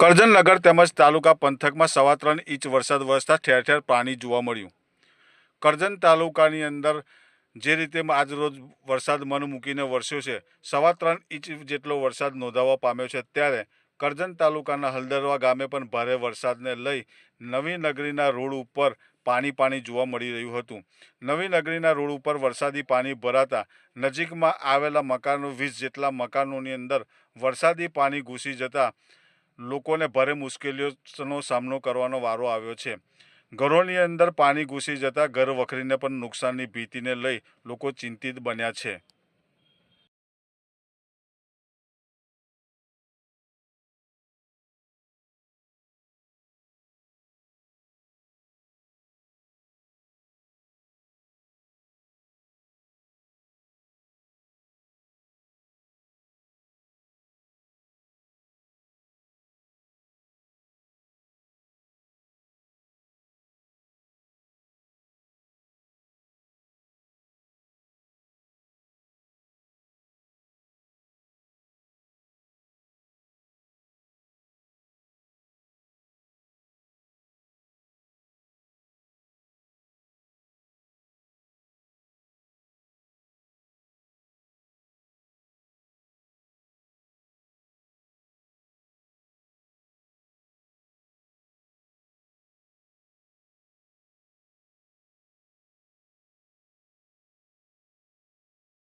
કરજણનગર તેમજ તાલુકા પંથકમાં સવા ત્રણ ઇંચ વરસાદ વરસતા ઠેર ઠેર પાણી જોવા મળ્યું. કરજણ તાલુકાની અંદર જે રીતે આજરોજ વરસાદ મન મૂકીને વરસ્યો છે, સવા ત્રણ ઇંચ જેટલો વરસાદ નોંધાવા પામ્યો છે, ત્યારે કરજણ તાલુકાના હલદરવા ગામે પણ ભારે વરસાદને લઈ નવી નગરીના રોડ ઉપર પાણી પાણી જોવા મળી રહ્યું હતું. નવી નગરીના રોડ ઉપર વરસાદી પાણી ભરાતા નજીકમાં આવેલા મકાનો વીસ જેટલા મકાનોની અંદર વરસાદી પાણી ઘૂસી જતા લોકોને ભારે મુશ્કેલીઓનો સામનો કરવાનો વારો આવ્યો છે. ઘરોની અંદર પાણી ઘૂસી જતા ઘર વખરીને પણ નુકસાનની ભીતિને લઈ લોકો ચિંતિત બન્યા છે.